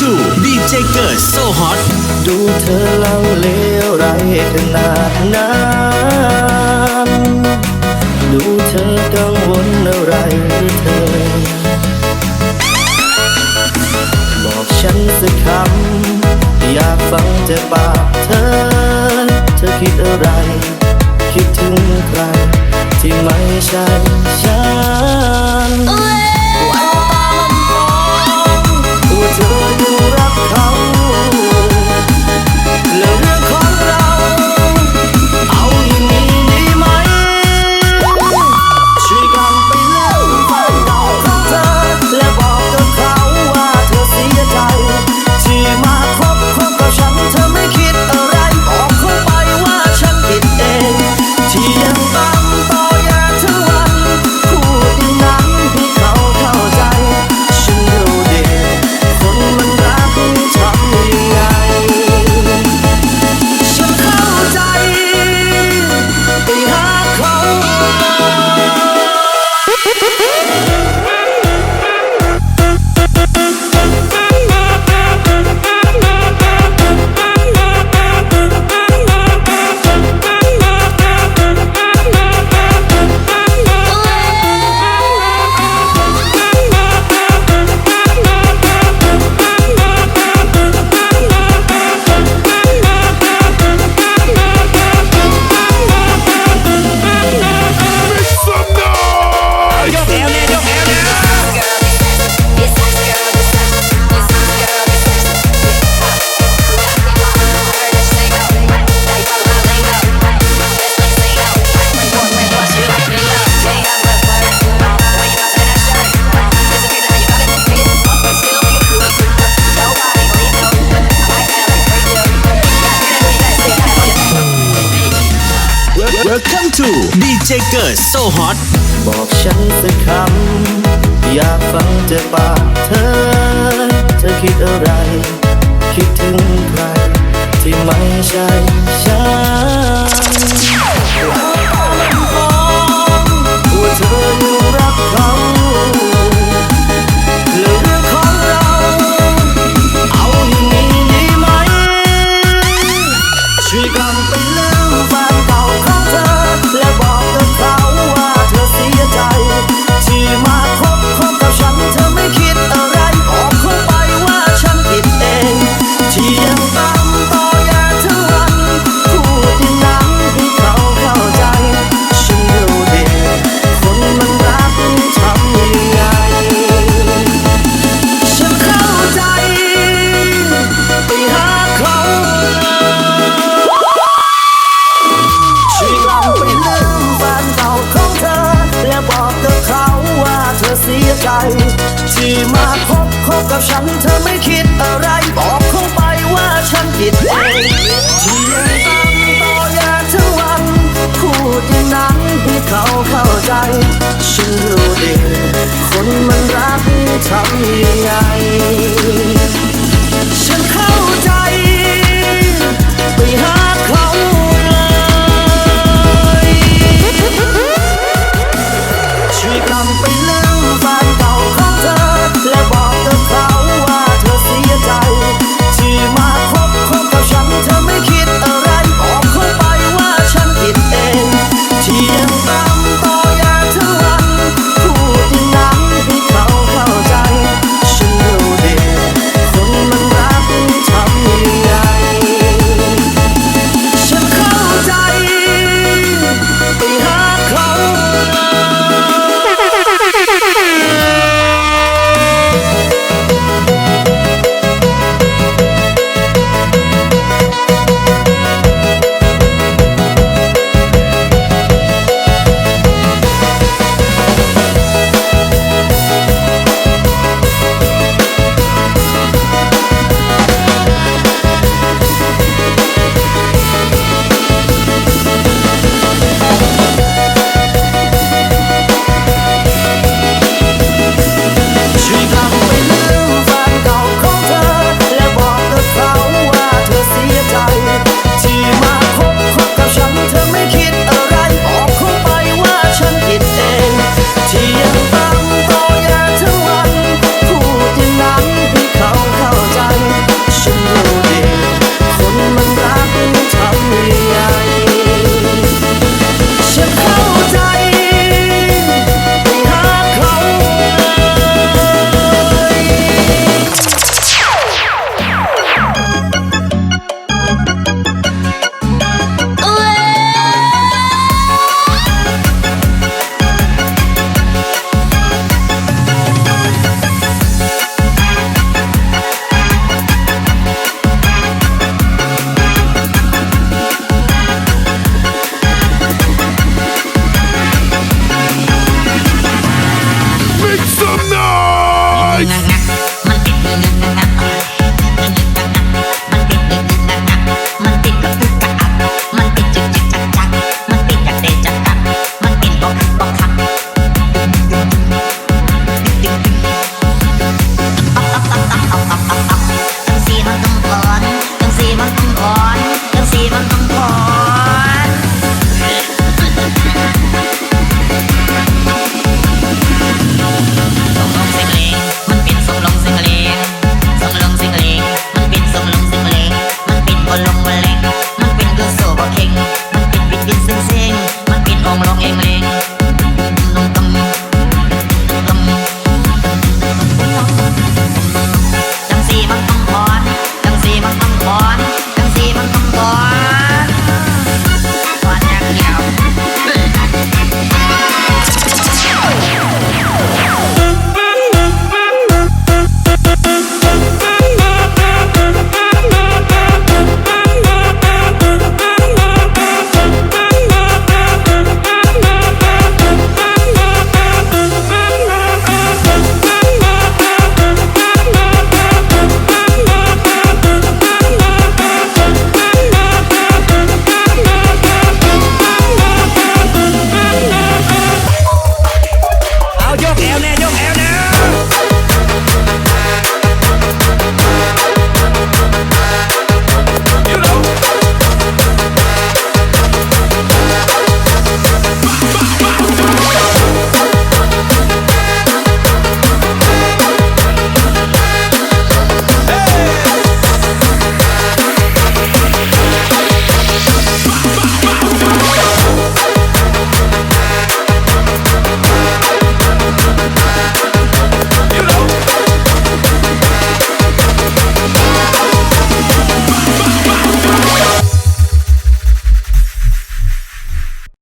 to DJ เกิด so hot ดูเธอลังเลวไรขนาดนั้นดูเธอกังวลอะไรเธอ บอกฉันสักคำอยากฟังจากปากเธอ เธอคิดอะไร คิดถึงใครที่ไม่ใช่ฉัน Welcome to DJ เกิด so hot บอกฉันสักคำ อยากฟังจากปากเธอ เธอคิดอะไร คิดถึงใคร ที่ไม่ใช่ฉันว่าเธอยังรักเขาและเรื่องของเราเอาอย่างนี้ดีไหมช่วยกันไปลืมแฟนเก่า ข ที่มาคบคบกับฉันเธอไม่คิดอะไร บอกเขาไปว่าฉันผิดเองที่ยังตามต่ออยาทุกวันพูดอย่างนั้นให้เขาเข้าใจ ฉันรู้ดีคนมันรักทำยังไง